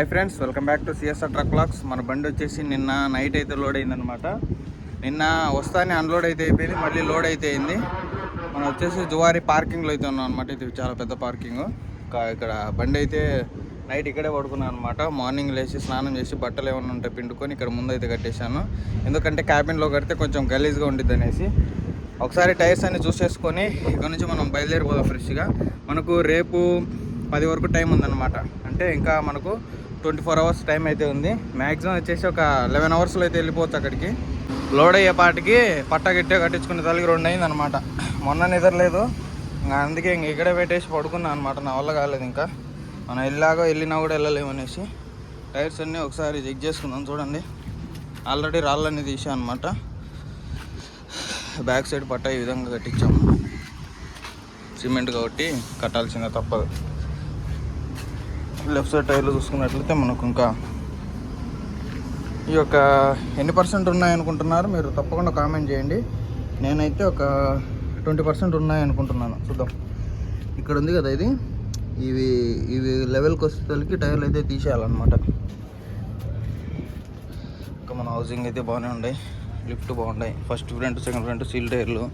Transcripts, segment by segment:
Hi friends welcome back to CSR truck vlogs మన బండి వచ్చేసి నిన్న నైట్ అయితే లోడ్ అయిందనమాట నిన్న వస్తానే అన్లోడ్ అయితే అయిపోయింది మళ్ళీ లోడ్ అయితే అయింది. మనం వచ్చేసి జువారి పార్కింగ్లో అయితే ఉన్నాం అనమాట ఇది చాలా పెద్ద పార్కింగ్ ఇక్కడ బండి అయితే నైట్ ఇక్కడే పడుకున్నాను అనమాట మార్నింగ్ లేచి స్నానం చేసి బట్టలు ఏమైనా ఉంటే పిండుకొని ఇక్కడ ముందు అయితే కట్టేశాను. ఎందుకంటే క్యాబిన్లో కడితే కొంచెం గలీజ్గా ఉండిద్ది అనేసి. ఒకసారి టైర్స్ అన్ని చూసేసుకొని ఇక్కడ నుంచి మనం బయలుదేరిపోదాం ఫ్రెష్గా మనకు రేపు పది వరకు టైం ఉందన్నమాట. అంటే ఇంకా మనకు ట్వంటీ ఫోర్ అవర్స్ టైం అయితే ఉంది. మ్యాక్సిమం వచ్చేసి ఒక లెవెన్ అవర్స్లో అయితే వెళ్ళిపోవచ్చు అక్కడికి. లోడ్ అయ్యే పాటికి పట్ట గిట్టే కట్టించుకునే తల్లికి రెండు అయింది అనమాట మొన్న నిద్రలేదు ఇంకా అందుకే ఇంక ఇక్కడే పెట్టేసి పడుకున్నా అనమాట నా వల్ల కాలేదు ఇంకా. మనం వెళ్ళాగో వెళ్ళినా కూడా వెళ్ళలేము అనేసి. టైర్స్ అన్నీ ఒకసారి చెక్ చేసుకుందాం చూడండి. ఆల్రెడీ రాళ్ళన్నీ తీసాను అనమాట బ్యాక్ సైడ్ పట్ట ఈ విధంగా కట్టించాము. సిమెంట్ కాబట్టి కట్టాల్సిందే తప్పదు. లెఫ్ట్ సైడ్ టైర్లు చూసుకున్నట్లయితే మనకు ఇంకా ఈ యొక్క ఎన్ని పర్సెంట్ ఉన్నాయనుకుంటున్నారు మీరు తప్పకుండా కామెంట్ చేయండి. నేనైతే ఒక ట్వంటీ పర్సెంట్ ఉన్నాయనుకుంటున్నాను. చూద్దాం. ఇక్కడ ఉంది కదా ఇది. ఇవి ఇవి లెవెల్కి వచ్చేసరికి టైర్లు అయితే తీసేయాలన్నమాట. ఇంకా మన హౌసింగ్ అయితే బాగానే ఉన్నాయి లిఫ్ట్ బాగున్నాయి. First front second front seal టైర్లు.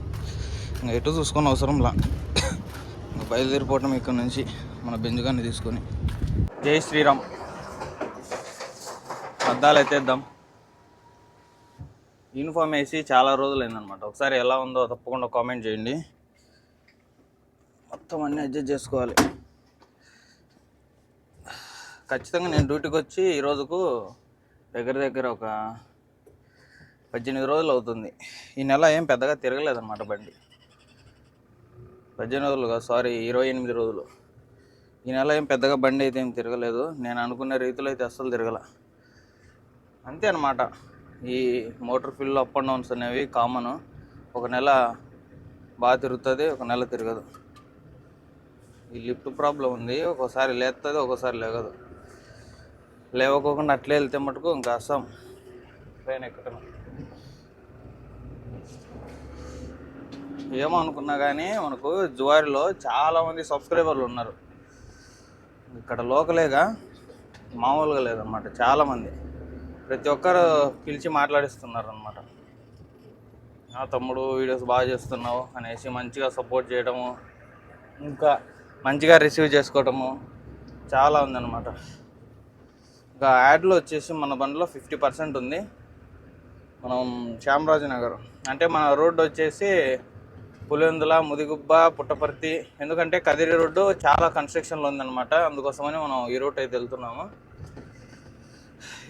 ఇంకా ఎటు చూసుకొని అవసరంలా బయలుదేరిపోవటం ఇక్కడ నుంచి మన బెంజుగాన్ని తీసుకొని. జై శ్రీరామ్. అద్దాలు ఎత్తేద్దాం యూనిఫామ్ వేసి చాలా రోజులు ఒకసారి ఎలా ఉందో తప్పకుండా కామెంట్ చేయండి. మొత్తం అన్నీ అడ్జస్ట్ చేసుకోవాలి. ఖచ్చితంగా నేను డ్యూటీకి వచ్చి ఈరోజుకు దగ్గర దగ్గర ఒక పద్దెనిమిది రోజులు అవుతుంది. ఈ నెల ఏం పెద్దగా తిరగలేదన్నమాట బండి. పద్దెనిమిది రోజులు కాదు సారీ ఇరవై ఎనిమిది రోజులు. ఈ నెల ఏం పెద్దగా బండి అయితే ఏం తిరగలేదు. నేను అనుకున్న రీతిలో అయితే అస్సలు తిరగల. అంతే అనమాట ఈ మోటార్ ఫీల్డ్లో అప్ అండ్ డౌన్స్ అనేవి కామన్. ఒక నెల బాగా తిరుగుతుంది ఒక నెల తిరగదు. ఈ లిఫ్ట్ ప్రాబ్లం ఉంది. ఒక్కోసారి లేస్తుంది ఒక్కోసారి లేగదు. లేవకోకుండా అట్లే వెళ్తే మటుకు ఇంకా అస్సాం ట్రైన్ ఎక్కడం ఏమో అనుకున్నా కానీ మనకు జువారిలో చాలామంది సబ్స్క్రైబర్లు ఉన్నారు. ఇక్కడ లోకలేగా మామూలుగా లేదన్నమాట చాలామంది. ప్రతి ఒక్కరు పిలిచి మాట్లాడిస్తున్నారు అనమాట నా తమ్ముడు వీడియోస్ బాగా చేస్తున్నావు అనేసి మంచిగా సపోర్ట్ చేయడము ఇంకా మంచిగా రిసీవ్ చేసుకోవటము చాలా ఉందన్నమాట. ఇంకా యాడ్లో వచ్చేసి మన బండిలో ఫిఫ్టీ పర్సెంట్ ఉంది. మనం చామరాజనగర్ అంటే మన రోడ్డు వచ్చేసి పులివెందుల ముదిగుబ్బ పుట్టపర్తి. ఎందుకంటే కదిరి రోడ్డు చాలా కన్స్ట్రక్షన్లో ఉందన్నమాట. అందుకోసమని మనం ఈ రోడ్ అయితే వెళ్తున్నాము.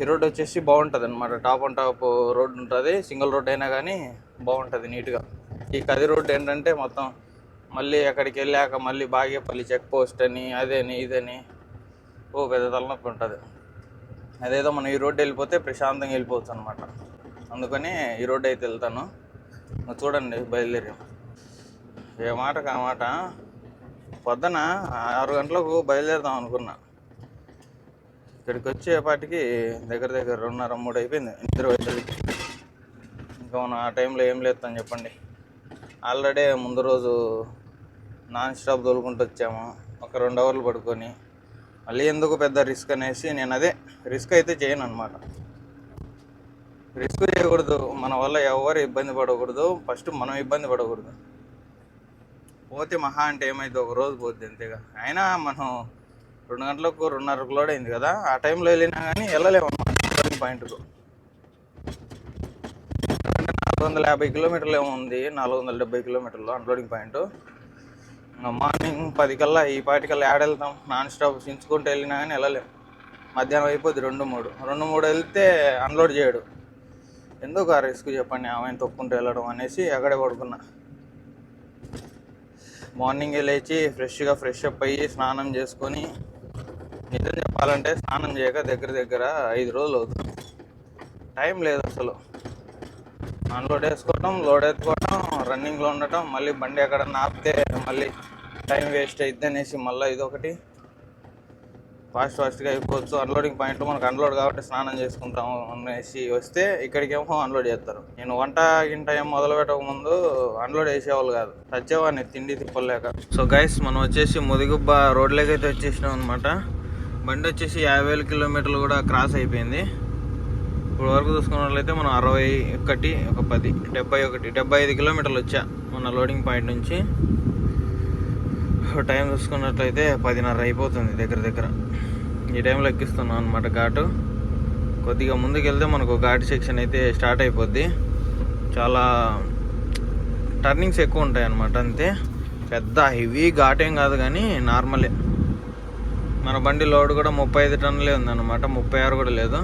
ఈ రోడ్ వచ్చేసి బాగుంటుంది అనమాట టాప్ అండ్ టాప్ రోడ్ ఉంటుంది. సింగిల్ రోడ్ అయినా కానీ బాగుంటుంది నీట్గా. ఈ కది రోడ్ ఏంటంటే మొత్తం మళ్ళీ అక్కడికి వెళ్ళాక మళ్ళీ బాగేపల్లి చెక్ పోస్ట్ అని అదని ఇదని ఓ పెద్ద తలనొప్పి ఉంటుంది. అదేదో మనం ఈ రోడ్డు వెళ్ళిపోతే ప్రశాంతంగా వెళ్ళిపోవచ్చు అనమాట అందుకని ఈ రోడ్డు అయితే వెళ్తాను. చూడండి బయలుదేరి ఏ మాటకు ఆ మాట? పొద్దున ఆరు గంటలకు బయలుదేరుదాం అనుకున్నా. ఇక్కడికి వచ్చేపాటికి దగ్గర దగ్గర రెండున్నర మూడు అయిపోయింది. నిద్ర అవుతుంది ఇంకా మనం ఆ టైంలో ఏం లేదని చెప్పండి. ఆల్రెడీ ముందు రోజు నాన్ స్టాప్ తోలుకుంటూ వచ్చాము. ఒక రెండు అవర్లు పడుకొని. మళ్ళీ ఎందుకు పెద్ద రిస్క్ అనేసి నేను అదే రిస్క్ అయితే చేయను అనమాట రిస్క్ చేయకూడదు. మన వల్ల ఎవరు ఇబ్బంది పడకూడదు. ఫస్ట్ మనం ఇబ్బంది పడకూడదు. పోతే మహా అంటే ఏమైతే ఒక రోజు పోద్ది అంతేగా. అయినా మనం రెండు గంటలకు రెండున్నరకు లోడ్ అయింది కదా ఆ టైంలో వెళ్ళినా కానీ వెళ్ళలేము పాయింట్కు నాలుగు వందల యాభై కిలోమీటర్లు ఏమో ఉంది నాలుగు వందల డెబ్బై కిలోమీటర్లు అన్లోడింగ్ పాయింట్ మార్నింగ్ పది కల్లా ఈ పాటికల్లా యాడ్ వెళ్తాం నాన్ స్టాప్ చించుకుంటూ వెళ్ళినా కానీ వెళ్ళలేము మధ్యాహ్నం అయిపోద్ది రెండు మూడు. రెండు మూడు వెళ్తే అన్లోడ్ చేయడు. ఎందుకు ఆ రిస్క్ చెప్పండి ఆమెను తొక్కుంటూ వెళ్ళడం అనేసి అక్కడే పడుకున్నా మార్నింగే లేచి ఫ్రెష్గా ఫ్రెష్ అప్ అయ్యి స్నానం చేసుకొని నిజం చెప్పాలంటే స్నానం చేయక దగ్గర దగ్గర ఐదు రోజులు అవుతుంది. టైం లేదు అసలు. అన్లోడ్ వేసుకోవటం లోడ్ ఎత్తుకోవటం రన్నింగ్లో ఉండటం మళ్ళీ బండి ఎక్కడన్నా ఆపితే మళ్ళీ టైం వేస్ట్ అయిద్ది అనేసి మళ్ళీ ఇదొకటి. ఫాస్ట్ ఫాస్ట్గా అయిపోవచ్చు. అన్లోడింగ్ పాయింట్ మనకు అన్లోడ్ కాబట్టి స్నానం చేసుకుంటాం అనేసి వస్తే ఇక్కడికేమో అన్లోడ్ చేస్తారు. నేను వంట గింట ఏం మొదలు పెట్టక ముందు అన్లోడ్ వేసేవాళ్ళు కాదు. వచ్చేవాడిని తిండి తిప్పలేక. సో గైస్ మనం వచ్చేసి ముదిగుబ్బ రోడ్లోకి అయితే వచ్చేసినాం అనమాట బండి వచ్చేసి యాభై వేల కిలోమీటర్లు కూడా క్రాస్ అయిపోయింది. ఇప్పుడు వరకు చూసుకున్నట్లయితే మనం అరవై ఒకటి ఒక పది డెబ్బై ఒకటి డెబ్బై ఐదు కిలోమీటర్లు వచ్చా మన లోడింగ్ పాయింట్ నుంచి. టైం చూసుకున్నట్లయితే పదిన్నర అయిపోతుంది దగ్గర దగ్గర. ఈ టైంలో ఎక్కిస్తున్నాం అనమాట ఘాటు. కొద్దిగా ముందుకెళ్తే మనకు ఘాటు సెక్షన్ అయితే స్టార్ట్ అయిపోద్ది. చాలా టర్నింగ్స్ ఎక్కువ ఉంటాయి అన్నమాట అంతే. పెద్ద హెవీ ఘాట్ ఏం కాదు కానీ నార్మలే. మన బండి లోడ్ కూడా ముప్పై ఐదు టన్నులే ఉందన్నమాట ముప్పై ఆరు కూడా లేదు.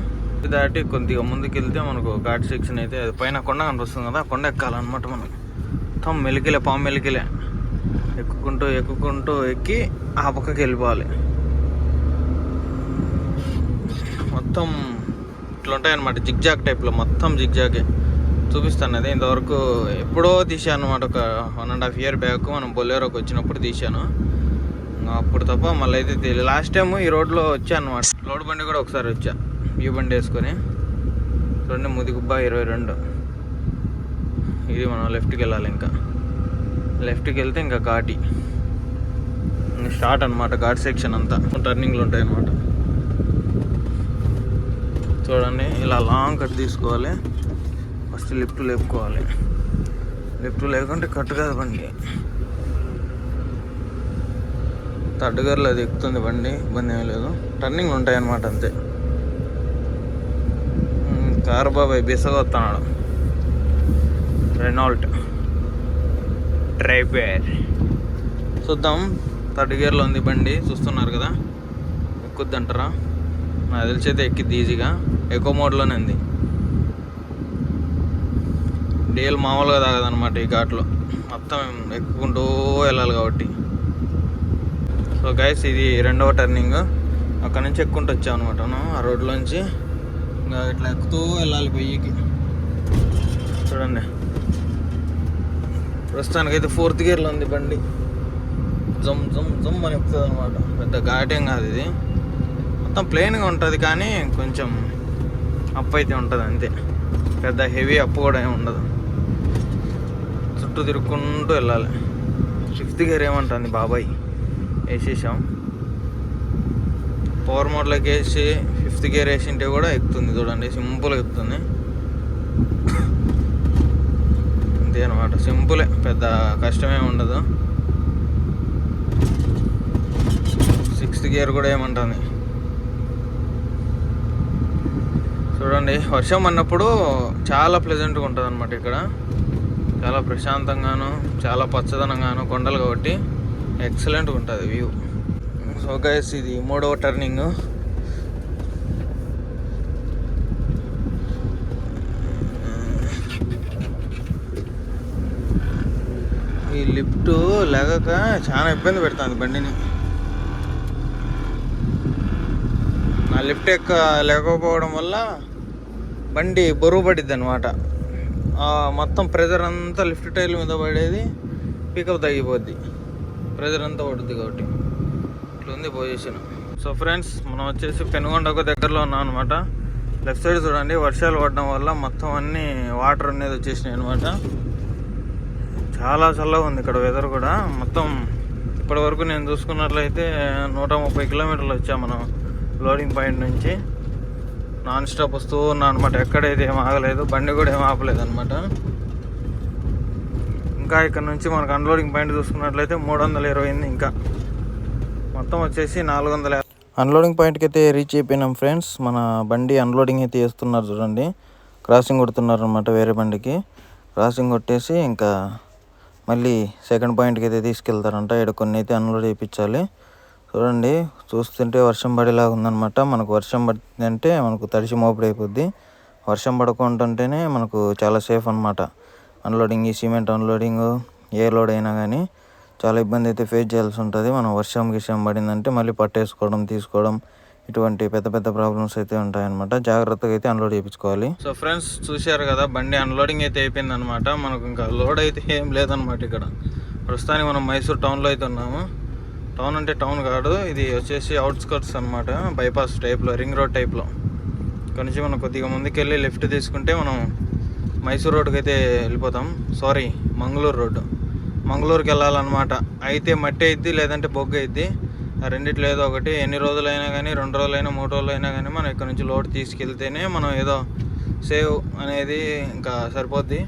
దాటి కొద్దిగా ముందుకెళ్తే మనకు ఘాట్ సెక్షన్ అయితే పైన కొండ కనిపిస్తుంది కదా కొండ ఎక్కాలన్నమాట మనం. మొత్తం మెలికిలే పాము మెలికిలే. ఎక్కుకుంటూ ఎక్కుకుంటూ ఎక్కి ఆ పక్కకి వెళ్ళిపోవాలి. మొత్తం ఇట్లా ఉంటాయి అనమాట జిగ్జాగ్ టైప్లో మొత్తం జిగ్జాగే. చూపిస్తాను అదే ఇంతవరకు ఎప్పుడో తీశాను అనమాట ఒక one and half year back మనం బొలేరోకి వచ్చినప్పుడు తీశాను. అప్పుడు తప్ప మళ్ళీ అయితే తెలియదు లాస్ట్ టైం ఈ రోడ్లో వచ్చాను అనమాట లోడ్ బండి కూడా ఒకసారి వచ్చా ఈ బండి వేసుకొని. రెండు ముదిగుబ్బా ఇరవై రెండు. ఇది మనం లెఫ్ట్కి వెళ్ళాలి ఇంకా. లెఫ్ట్కి వెళ్తే ఇంకా ఘాటి. స్టార్ట్ అనమాట ఘాట్ సెక్షన్ అంతా. టర్నింగ్లు ఉంటాయి అనమాట చూడండి ఇలా లాంగ్ కట్ తీసుకోవాలి. ఫస్ట్ లిఫ్ట్ లేపుకోవాలి. లిఫ్ట్ లేకుంటే కట్ కాదు బండి. థర్డ్ గేర్లో అది ఎక్కుతుంది బండి ఇబ్బంది ఏమీ లేదు. టర్నింగ్లు ఉంటాయన్నమాట అంతే కారు బాబాయ్ బిసగొస్తున్నాడు రెనాల్ట్. డ్రైవర్ చూద్దాం. థర్డ్ గేర్లో ఉంది బండి. చూస్తున్నారు కదా? ఎక్కుద్దంటారా? నాకు తెలిసైతే ఎక్కిద్ది ఈజీగా. ఎకో మోడ్లోనే ఉంది. డీల్ మామూలుగా తాగదనమాట ఈ ఘాట్లో. మొత్తం ఎక్కుకుంటూ వెళ్ళాలి కాబట్టి. సో గైస్ ఇది రెండవ టర్నింగ్ అక్కడ నుంచి ఎక్కుంటూ వచ్చాం అనమాట ఆ రోడ్లోంచి ఇంకా ఇట్లా ఎక్కుతూ వెళ్ళాలి పొయ్యికి చూడండి. ప్రస్తుతానికైతే ఫోర్త్ గేర్లో ఉంది బండి. జమ్ జమ్ జమ్ అని ఎక్కుతుంది అనమాట పెద్ద ఘాటేం కాదు ఇది. మొత్తం ప్లెయిన్గా ఉంటుంది కానీ కొంచెం అప్ అయితే ఉంటుంది అంతే. పెద్ద హెవీ అప్ కూడా ఏమి ఉండదు. చుట్టూ తిరుక్కుంటూ వెళ్ళాలి. ఫిఫ్త్ గేర్ ఏమంటుంది బాబాయ్? వేసేసాం. పవర్ మోడ్లోకి వేసి ఫిఫ్త్ గేర్ వేసింటే కూడా ఎక్కుతుంది చూడండి. సింపుల్గా ఎక్కుతుంది. అంతే అనమాట సింపులే పెద్ద కష్టమే ఉండదు. సిక్స్త్ గేర్ కూడా ఏమంటుంది? చూడండి వర్షం అన్నప్పుడు చాలా ప్లెజెంట్గా ఉంటుంది అనమాట ఇక్కడ. చాలా ప్రశాంతంగాను చాలా పచ్చదనంగాను కొండలు కాబట్టి ఎక్సలెంట్గా ఉంటుంది వ్యూ సో గైస్ ఇది మూడవ టర్నింగ్ ఈ లిఫ్ట్ లేగక చాలా ఇబ్బంది పెడుతుంది బండిని. నా లిఫ్ట్ ఎక్క లేకపోవడం వల్ల బండి బరువు పడిద్ది అనమాట మొత్తం ప్రెజర్ అంతా లిఫ్ట్ టైర్ మీద పడేది పికప్ తగ్గిపోద్ది. ప్రెజర్ అంతా పడుద్ది కాబట్టి. ఇట్లా ఉంది పొజిషన్. సో ఫ్రెండ్స్ మనం వచ్చేసి పెనుగొండకు దగ్గరలో ఉన్నాం అనమాట లెఫ్ట్ సైడ్ చూడండి వర్షాలు పడడం వల్ల మొత్తం అన్ని వాటర్ అనేది వచ్చేసినాయి అనమాట చాలా చల్లగా ఉంది ఇక్కడ వెదర్ కూడా. మొత్తం ఇప్పటి వరకు నేను చూసుకున్నట్లయితే నూట ముప్పై కిలోమీటర్లు వచ్చాం మనం లోడింగ్ పాయింట్ నుంచి. నాన్ స్టాప్ వస్తూ ఉన్నా అనమాట ఎక్కడైతే ఏం ఆగలేదు బండి కూడా ఏం ఆపలేదు అనమాట ఇంకా ఇక్కడ నుంచి మనకు అన్లోడింగ్ పాయింట్ చూసుకున్నట్లయితే మూడు వందల ఇరవై ఎనిమిది ఇంకా. మొత్తం వచ్చేసి నాలుగు వందల అన్లోడింగ్ పాయింట్కి అయితే రీచ్ అయిపోయినాం ఫ్రెండ్స్ మన బండి అన్లోడింగ్ అయితే వేస్తున్నారు చూడండి. క్రాసింగ్ కొడుతున్నారు అనమాట వేరే బండికి. క్రాసింగ్ కొట్టేసి ఇంకా మళ్ళీ సెకండ్ పాయింట్కి అయితే తీసుకెళ్తారంట. ఇక్కడ కొన్ని అయితే అన్లోడ్ చేయించాలి చూడండి చూస్తుంటే వర్షం పడేలాగా ఉందన్నమాట. మనకు వర్షం పడుతుందంటే మనకు తడిసి మోపిడి అయిపోద్ది. వర్షం పడకుండా ఉంటేనే మనకు చాలా సేఫ్ అనమాట అన్లోడింగ్ ఈ సిమెంట్ అన్లోడింగ్ ఏ లోడ్ అయినా కానీ చాలా ఇబ్బంది అయితే ఫేస్ చేయాల్సి ఉంటుంది. మనం వర్షం గిషం పడిందంటే మళ్ళీ పట్టేసుకోవడం తీసుకోవడం ఇటువంటి పెద్ద పెద్ద ప్రాబ్లమ్స్ అయితే ఉంటాయన్నమాట. జాగ్రత్తగా అయితే అన్లోడ్ చేయించుకోవాలి. సో ఫ్రెండ్స్ చూశారు కదా బండి అన్లోడింగ్ అయితే అయిపోయింది అనమాట మనకు ఇంకా లోడ్ అయితే ఏం లేదనమాట ఇక్కడ. ప్రస్తుతానికి మనం మైసూర్ టౌన్లో అయితే ఉన్నాము. టౌన్ అంటే టౌన్ కాదు ఇది వచ్చేసి అవుట్స్కర్ట్స్ అనమాట బైపాస్ టైప్లో రింగ్ రోడ్ టైప్లో ఇక్కడ నుంచి మనం కొద్దిగా ముందుకెళ్ళి లెఫ్ట్ తీసుకుంటే మనం మైసూర్ రోడ్కి అయితే వెళ్ళిపోతాం. సారీ మంగళూరు రోడ్డు మంగళూరుకి వెళ్ళాలన్నమాట. అయితే మట్టి అయిద్ది లేదంటే బొగ్గు అయిద్ది. రెండిట్లో ఏదో ఒకటి. ఎన్ని రోజులైనా కానీ రెండు రోజులైనా మూడు రోజులైనా కానీ మనం ఇక్కడ నుంచి లోడ్ తీసుకెళ్తేనే మనం ఏదో సేవ్ అనేది ఇంకా సరిపోద్ది.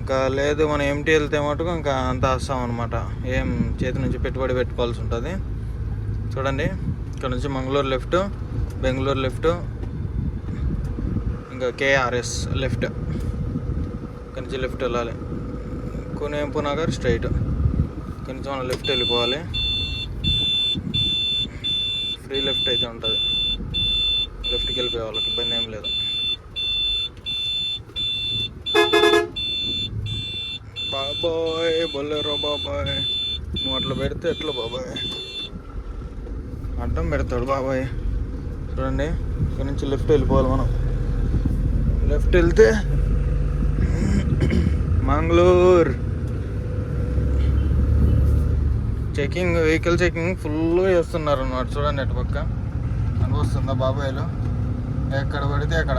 ఇంకా లేదు మనం ఎంటీ వెళ్తే మటుకు ఇంకా అంత వస్తాం అనమాట ఏం చేతి నుంచి పెట్టుబడి పెట్టుకోవాల్సి ఉంటుంది. చూడండి ఇక్కడ నుంచి మంగళూరు లెఫ్ట్ బెంగళూరు లెఫ్ట్ ఇంకా కేఆర్ఎస్ లెఫ్ట్. ఇక్కడ నుంచి లెఫ్ట్ వెళ్ళాలి. కునేంపు నగర్ స్ట్రైట్. ఇక్కడ నుంచి మనం లెఫ్ట్ వెళ్ళిపోవాలి. ఫ్రీ లెఫ్ట్ అయితే ఉంటుంది. లెఫ్ట్కి వెళ్ళిపోయే వాళ్ళకి ఇబ్బంది ఏం లేదు. బాబాయ్ బొల్లేరో బాబాయ్. నువ్వు అట్లా పెడితే ఎట్లా బాబాయ్? అడ్డం పెడతాడు బాబాయ్. చూడండి ఇక్కడ నుంచి లెఫ్ట్ వెళ్ళిపోవాలి మనం. లెఫ్ట్ వెళ్తే మంగళూరు. చెకింగ్ వెహికల్ చెకింగ్ ఫుల్గా చేస్తున్నారు అన్నమాట చూడండి అటు పక్క. అనిపిస్తుందా బాబాయ్లు? ఎక్కడ పడితే అక్కడ.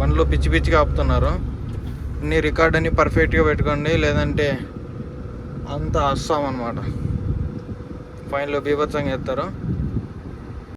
బండ్లు పిచ్చి పిచ్చిగా ఆపుతున్నారు. నీ రికార్డ్ అని పర్ఫెక్ట్గా పెట్టుకోండి. లేదంటే అంతా అనమాట ఫైన్లో బీభత్సంగా ఎత్తారు